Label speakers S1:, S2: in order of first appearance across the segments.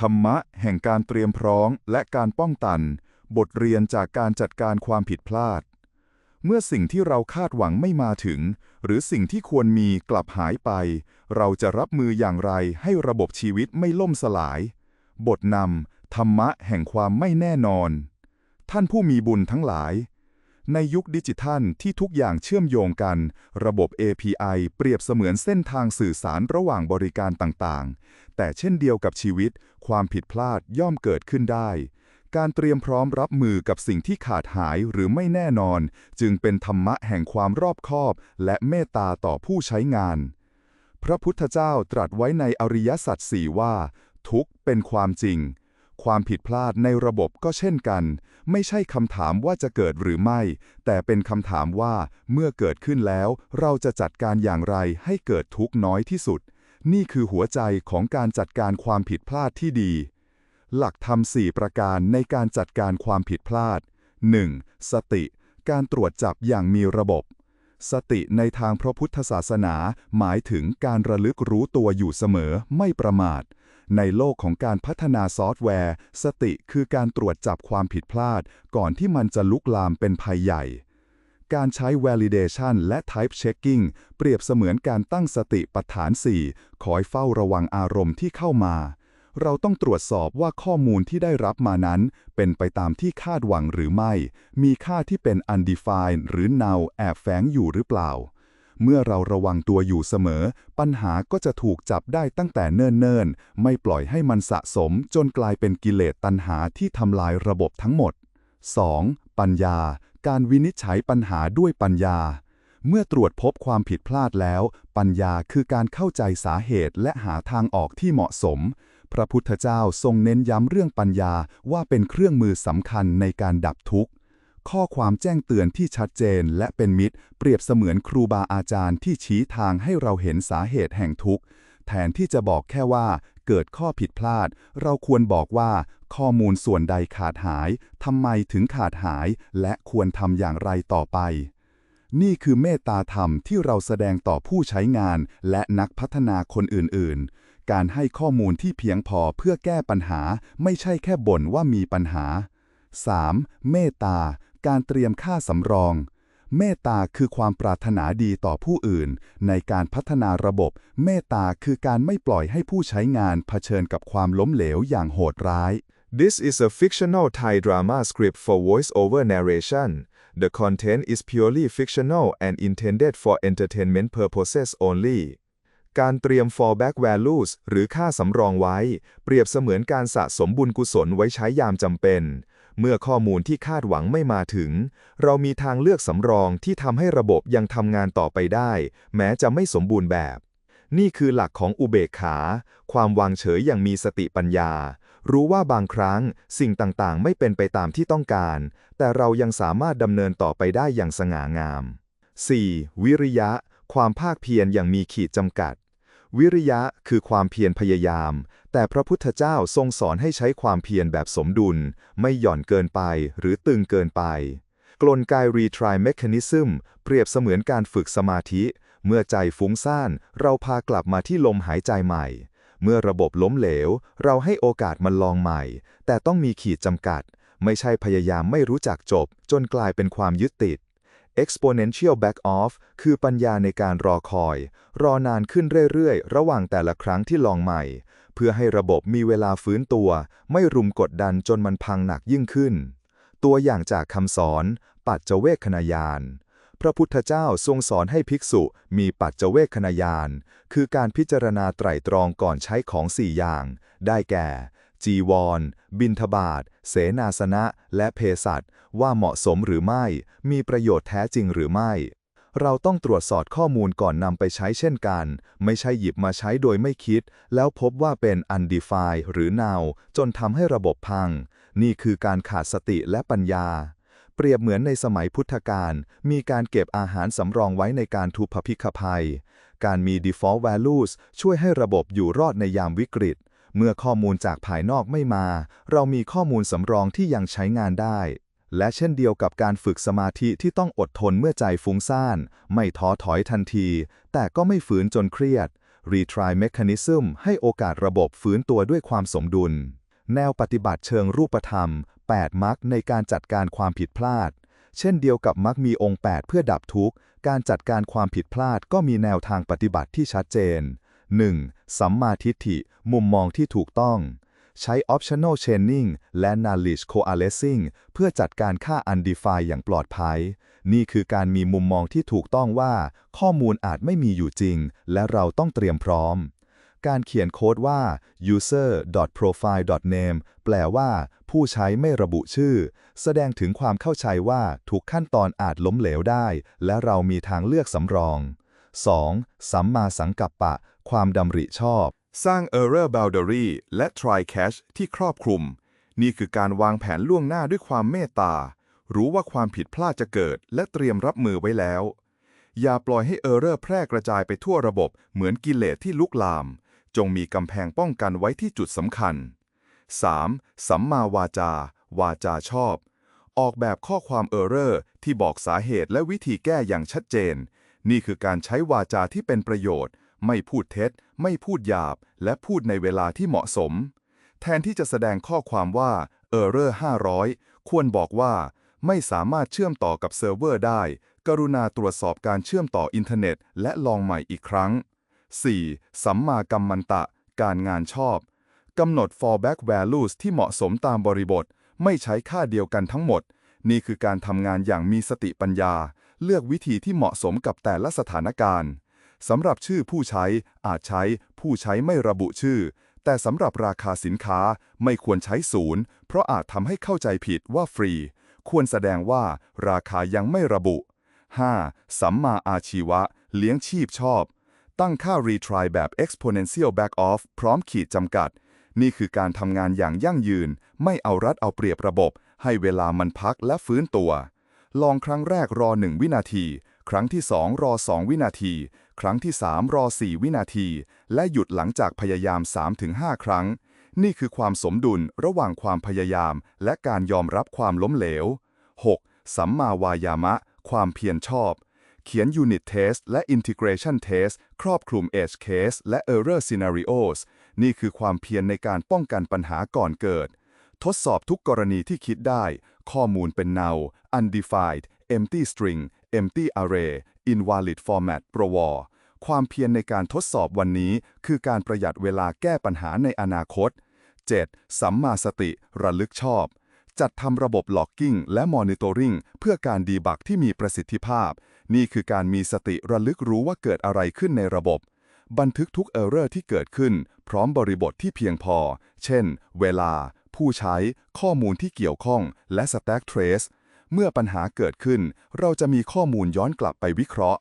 S1: ธรรมะแห่งการเตรียมพร้อมและการป้องกัน บทเรียนจากการจัดการความผิดพลาด เมื่อสิ่งที่เราคาดหวังไม่มาถึง หรือสิ่งที่ควรมีกลับหายไป เราจะรับมืออย่างไรให้ระบบชีวิตไม่ล่มสลาย บทนำธรรมะแห่งความไม่แน่นอน ท่านผู้มีบุญทั้งหลาย ในยุคดิจิทัลที่ทุกอย่างเชื่อมโยงกัน ระบบ API เปรียบเสมือนเส้นทางสื่อสารระหว่างบริการต่างๆ แต่เช่นเดียวกับชีวิต ความผิดพลาดย่อมเกิดขึ้นได้ การเตรียมพร้อมรับมือกับสิ่งที่ขาดหายหรือไม่แน่นอน จึงเป็นธรรมะแห่งความรอบคอบ และเมตตาต่อผู้ใช้งาน พระพุทธเจ้าตรัสไว้ในอริยสัจสี่ว่า ทุกเป็นความจริง ความผิดพลาดในระบบก็เช่นกัน ไม่ใช่คำถามว่าจะเกิดหรือไม่ แต่เป็นคำถามว่าเมื่อเกิดขึ้นแล้ว เราจะจัดการอย่างไรให้เกิดทุกน้อยที่สุด นี่คือหัวใจของการจัดการความผิดพลาดที่ดี หลักธรรมสี่ประการในการจัดการความผิดพลาด 1. สติ การตรวจจับอย่างมีระบบ สติในทางพระพุทธศาสนา หมายถึงการระลึกรู้ตัวอยู่เสมอไม่ประมาท ในโลกของการพัฒนาซอฟต์แวร์ สติคือการตรวจจับความผิดพลาด ก่อนที่มันจะลุกลามเป็นภัยใหญ่ การใช้ validation และ type checking เปรียบเสมือนการตั้งสติปัฏฐาน 4 คอยเฝ้าระวังอารมณ์ที่เข้ามา เราต้องตรวจสอบว่าข้อมูลที่ได้รับมานั้น เป็นไปตามที่คาดหวังหรือไม่ มีค่าที่เป็น undefined หรือ null แอบแฝงอยู่หรือเปล่า เมื่อเราระวังตัวอยู่เสมอ ปัญหาก็จะถูกจับได้ตั้งแต่เนิ่นๆ ไม่ปล่อยให้มันสะสมจนกลายเป็นกิเลสตัณหาที่ทำลายระบบทั้งหมด 2. ปัญญา การวินิจฉัยปัญหาด้วยปัญญา เมื่อตรวจพบความผิดพลาดแล้ว ปัญญาคือการเข้าใจสาเหตุและหาทางออกที่เหมาะสม พระพุทธเจ้าทรงเน้นย้ำเรื่องปัญญาว่าเป็นเครื่องมือสำคัญในการดับทุกข์ ข้อความแจ้งเตือนที่ชัดเจนและเป็นมิตร เปรียบเสมือนครูบาอาจารย์ที่ชี้ทางให้เราเห็นสาเหตุแห่งทุกข์ แทนที่จะบอกแค่ว่า เกิดข้อผิดพลาด เราควรบอกว่า ข้อมูลส่วนใดขาดหาย ทำไมถึงขาดหาย และควรทำอย่างไรต่อไป นี่คือเมตตาธรรมที่เราแสดงต่อผู้ใช้งาน และนักพัฒนาคนอื่น ๆการให้ข้อมูลที่เพียงพอเพื่อแก้ปัญหา ไม่ใช่แค่บ่นว่ามีปัญหา 3. เมตตา การเตรียมค่าสำรอง เมตตาคือความปรารถนาดีต่อผู้อื่น ในการพัฒนาระบบ เมตตาคือการไม่ปล่อยให้ผู้ใช้งานเผชิญกับความล้มเหลวอย่างโหดร้าย
S2: This is a fictional Thai drama script for voice-over narration. The content is purely fictional and intended for entertainment purposes only. การเตรียม fallback values หรือค่าสำรองไว้ เปรียบเสมือนการสะสมบุญกุศลไว้ใช้ยามจำเป็น เมื่อข้อมูลที่คาดหวังไม่มาถึง เรามีทางเลือกสำรองที่ทำให้ระบบยังทำงานต่อไปได้ แม้จะไม่สมบูรณ์แบบ นี่คือหลักของอุเบกขา ความวางเฉยอย่างมีสติปัญญา รู้ว่าบางครั้งสิ่งต่างๆ ไม่เป็นไปตามที่ต้องการ แต่เรายังสามารถดำเนินต่อไปได้อย่างสง่างาม 4. วิริยะ ความภาคเพียรอย่างมีขีดจำกัด วิริยะคือความเพียรพยายาม แต่พระพุทธเจ้าทรงสอนให้ใช้ความเพียรแบบสมดุล ไม่หย่อนเกินไปหรือตึงเกินไป กลไก retry mechanism เปรียบเสมือนการฝึกสมาธิ เมื่อใจฟุ้งซ่าน เราพากลับมาที่ลมหายใจใหม่ เมื่อระบบล้มเหลว เราให้โอกาสมันลองใหม่ แต่ต้องมีขีดจำกัด ไม่ใช่พยายามไม่รู้จักจบ จนกลายเป็นความยึดติด exponential back off คือปัญญาในการรอคอย รอนานขึ้นเรื่อยๆ ระหว่างแต่ละครั้งที่ลองใหม่ เพื่อให้ระบบมีเวลาฟื้นตัว ไม่รุมกดดันจนมันพังหนักยิ่งขึ้น ตัวอย่างจากคำสอน ปัจเจเวคขณายาน พระพุทธเจ้าทรงสอนให้ภิกษุมีปัจเจเวคขณายาน คือการพิจารณาไตรตรองก่อนใช้ของสี่อย่าง ได้แก่ จีวร บินทบาทเสนาสนะ และเภสัชว่าเหมาะสมหรือไม่ มีประโยชน์แท้จริงหรือไม่ เราต้องตรวจสอบข้อมูลก่อนนำไปใช้เช่นกัน ไม่ใช่หยิบมาใช้โดยไม่คิด แล้วพบว่าเป็น undefined หรือ null จนทำให้ระบบพัง นี่คือการขาดสติและปัญญาเปรียบเหมือนในสมัยพุทธกาล มีการเก็บอาหารสำรองไว้ในการทุพพิฆภัย การมี default values ช่วยให้ระบบอยู่รอดในยามวิกฤต เมื่อข้อมูลจากภายนอกไม่มา เรามีข้อมูลสำรองที่ยังใช้งานได้ และเช่นเดียวกับการฝึกสมาธิที่ต้องอดทนเมื่อใจฟุ้งซ่าน ไม่ท้อถอยทันที แต่ก็ไม่ฝืนจนเครียด Retry Mechanism ให้โอกาสระบบฟื้นตัวด้วยความสมดุล แนวปฏิบัติเชิงรูปธรรม 8 มักในการจัดการความผิดพลาด เช่นเดียวกับมักมีองค์ 8 เพื่อดับทุกข์ การจัดการความผิดพลาดก็มีแนวทางปฏิบัติที่ชัดเจน 1. สัมมาทิฏฐิ มุมมองที่ถูกต้อง ใช้ optional chaining และ knowledge coalescing เพื่อจัดการค่า undefined อย่างปลอดภัย นี่คือการมีมุมมองที่ถูกต้องว่า ข้อมูลอาจไม่มีอยู่จริง และเราต้องเตรียมพร้อม การเขียนโค้ดว่า user.profile.name แปลว่า ผู้ใช้ไม่ระบุชื่อ แสดงถึงความเข้าใจว่าทุกขั้นตอนอาจล้มเหลวได้ และเรามีทางเลือกสำรอง 2. สัมมาสังกัปปะ ความดำริชอบ
S1: สร้าง Error Boundary และ Try Catch ที่ครอบคลุม นี่คือการวางแผนล่วงหน้าด้วยความเมตตา รู้ว่าความผิดพลาดจะเกิด และเตรียมรับมือไว้แล้ว อย่าปล่อยให้ Error แพร่กระจายไปทั่วระบบเหมือนกิเลสที่ลุกลาม จงมีกำแพงป้องกันไว้ที่จุดสำคัญ 3. สัมมาวาจา วาจาชอบ ออกแบบข้อความ Error ที่บอกสาเหตุและวิธีแก้อย่างชัดเจน นี่คือการใช้วาจาที่เป็นประโยชน์ ไม่พูดเท็จ ไม่พูดหยาบ และพูดในเวลาที่เหมาะสม แทนที่จะแสดงข้อความว่า Error 500 ควรบอกว่า ไม่สามารถเชื่อมต่อกับเซิร์ฟเวอร์ได้ กรุณาตรวจสอบการเชื่อมต่ออินเทอร์เน็ต และลองใหม่อีกครั้ง 4. สัมมากัมมันตะ การงานชอบ กำหนด fallback values ที่เหมาะสมตามบริบท ไม่ใช้ค่าเดียวกันทั้งหมด นี่คือการทำงานอย่างมีสติปัญญา เลือกวิธีที่เหมาะสมกับแต่ละสถานการณ์สำหรับชื่อผู้ใช้อาจใช้ผู้ใช้ไม่ระบุชื่อ แต่สำหรับราคาสินค้าไม่ควรใช้ศูนย์ เพราะอาจทำให้เข้าใจผิดว่าฟรี ควรแสดงว่าราคายังไม่ระบุ 5. สัมมาอาชีวะ เลี้ยงชีพชอบ ตั้งค่า retry แบบ exponential back off พร้อมขีดจำกัด นี่คือการทำงานอย่างยั่งยืน ไม่เอารัดเอาเปรียบระบบ ให้เวลามันพักและฟื้นตัว ลองครั้งแรกรอ 1 วินาที ครั้งที่ 2 รอ 2 วินาที ครั้งที่ 3 รอ 4 วินาที และหยุดหลังจากพยายาม 3-5 ครั้ง นี่คือความสมดุลระหว่างความพยายาม และการยอมรับความล้มเหลว 6. สัมมาวายามะ ความเพียรชอบเขียน Unit Test และ Integration Test ครอบคลุม Edge Case และ Error Scenarios นี่คือความเพียรในการป้องกันปัญหาก่อนเกิด ทดสอบทุกกรณีที่คิดได้ ข้อมูลเป็น null undefined empty string empty array invalid format prowar ความเพียรในการทดสอบวันนี้ คือการประหยัดเวลาแก้ปัญหาในอนาคต 7. สัมมาสติ ระลึกชอบ จัดทำระบบ logging และ monitoring เพื่อการดีบักที่มีประสิทธิภาพ นี่คือการมีสติระลึกรู้ว่าเกิดอะไรขึ้นในระบบ บันทึกทุก Error ที่เกิดขึ้น พร้อมบริบทที่เพียงพอ เช่น เวลา ผู้ใช้ ข้อมูลที่เกี่ยวข้อง และ Stack Trace เมื่อปัญหาเกิดขึ้น เราจะมีข้อมูลย้อนกลับไปวิเคราะห์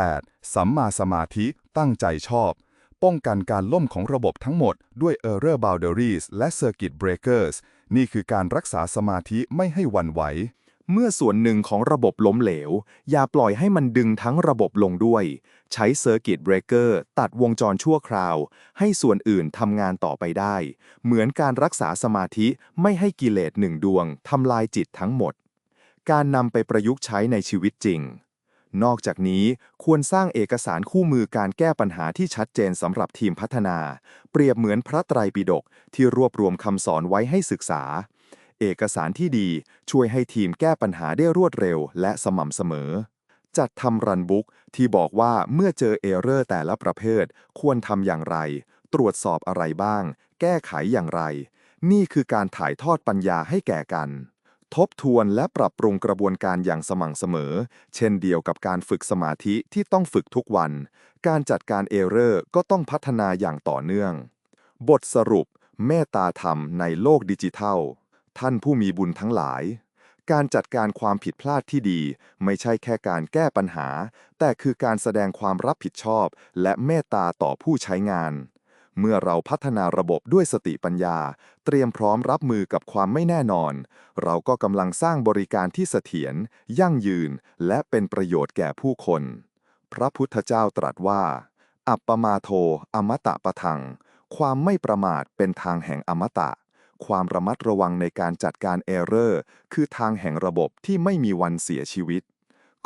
S1: 8. สัมมาสมาธิ ตั้งใจชอบ ป้องกันการล่มของระบบทั้งหมดด้วย Error Boundaries และ Circuit Breakers นี่คือการรักษาสมาธิไม่ให้วันไหว
S3: เมื่อส่วนหนึ่งของระบบล้มเหลว อย่าปล่อยให้มันดึงทั้งระบบลงด้วย ใช้ Circuit Breaker ตัดวงจรชั่วคราว ให้ส่วนอื่นทำงานต่อไปได้ เหมือนการรักษาสมาธิไม่ให้กิเลสหนึ่งดวงทำลายจิตทั้งหมด การนำไปประยุกต์ใช้ในชีวิตจริง นอกจากนี้ควรสร้างเอกสารคู่มือการแก้ปัญหาที่ชัดเจนสำหรับทีมพัฒนา เปรียบเหมือนพระไตรปิฎกที่รวบรวมคำสอนไว้ให้ศึกษา เอกสารที่ดีช่วยให้ทีมแก้ปัญหาได้รวดเร็วและสม่ำเสมอ จัดทำรันบุ๊กที่บอกว่าเมื่อเจอเอเรอร์แต่ละประเภท ควรทำอย่างไร ตรวจสอบอะไรบ้าง แก้ไขอย่างไร นี่คือการถ่ายทอดปัญญาให้แก่กัน ทบทวนและปรับปรุงกระบวนการอย่างสม่ำเสมอ เช่นเดียวกับการฝึกสมาธิที่ต้องฝึกทุกวัน การจัดการเอเรอร์ก็ต้องพัฒนาอย่างต่อเนื่อง บทสรุปเมตตาธรรมในโลกดิจิทัล ท่านผู้มีบุญทั้งหลาย การจัดการความผิดพลาดที่ดี ไม่ใช่แค่การแก้ปัญหา แต่คือการแสดงความรับผิดชอบ และเมตตาต่อผู้ใช้งาน เมื่อเราพัฒนาระบบด้วยสติปัญญา เตรียมพร้อมรับมือกับความไม่แน่นอน เราก็กำลังสร้างบริการที่เสถียรยั่งยืน และเป็นประโยชน์แก่ผู้คน พระพุทธเจ้าตรัสว่า อัปปมาโท อมตะปะทัง ความไม่ประมาทเป็นทางแห่งอมตะ ความระมัดระวังในการจัดการเอเรอร์คือทางแห่งระบบที่ไม่มีวันเสียชีวิต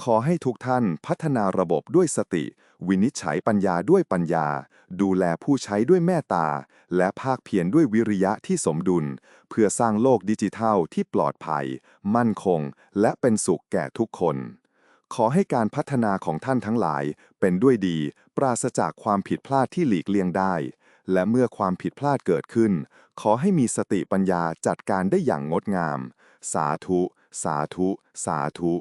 S3: ขอให้ทุกท่านพัฒนาระบบด้วยสติ วินิจฉัยปัญญาด้วยปัญญา ดูแลผู้ใช้ด้วยเมตตา และภาคเพียรด้วยวิริยะที่สมดุล เพื่อสร้างโลกดิจิทัลที่ปลอดภัย มั่นคง และเป็นสุขแก่ทุกคนขอให้การพัฒนาของท่านทั้งหลายเป็นด้วยดี ปราศจากความผิดพลาดที่หลีกเลี่ยงได้ และเมื่อความผิดพลาดเกิดขึ้น ขอให้มีสติปัญญาจัดการได้อย่างงดงาม สาธุ สาธุ สาธุ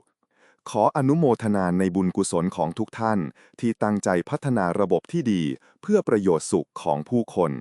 S3: ขออนุโมทนาในบุญกุศลของทุกท่าน ที่ตั้งใจพัฒนาระบบที่ดี เพื่อประโยชน์สุขของผู้คน